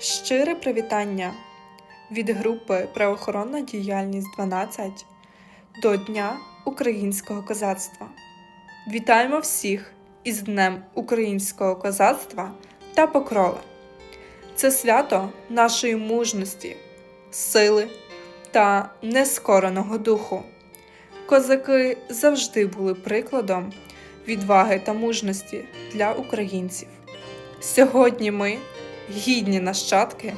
Щире привітання від групи Правоохоронна діяльність 12 до Дня українського козацтва. Вітаємо всіх із Днем українського козацтва та покрови. Це свято нашої мужності, сили та нескореного духу. Козаки завжди були прикладом відваги та мужності для українців. Сьогодні ми гідні нащадки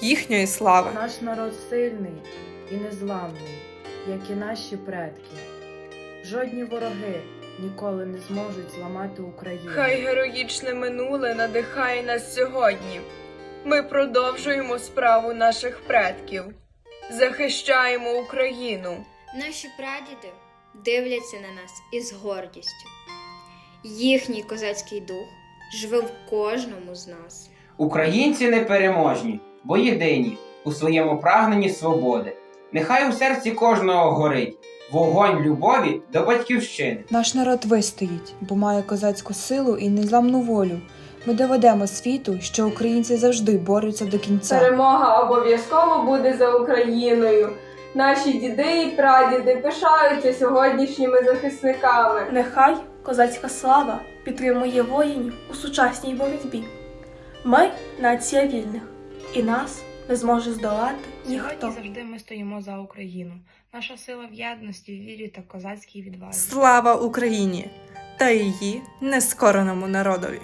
їхньої слави. Наш народ сильний і незламний, як і наші предки. Жодні вороги ніколи не зможуть зламати Україну. Хай героїчне минуле надихає нас сьогодні. Ми продовжуємо справу наших предків, захищаємо Україну. Наші прадіди дивляться на нас із гордістю. Їхній козацький дух живе в кожному з нас. Українці непереможні, бо єдині у своєму прагненні свободи. Нехай у серці кожного горить вогонь любові до батьківщини. Наш народ вистоїть, бо має козацьку силу і незламну волю. Ми доведемо світу, що українці завжди борються до кінця. Перемога обов'язково буде за Україною. Наші діди і прадіди пишаються сьогоднішніми захисниками. Нехай козацька слава підтримує воїнів у сучасній боротьбі. Ми нація вільних, і нас не зможе здолати ніхто. Сьогодні завжди ми стоїмо за Україну. Наша сила в єдності, вірі та козацькій відвазі. Слава Україні та її нескореному народові!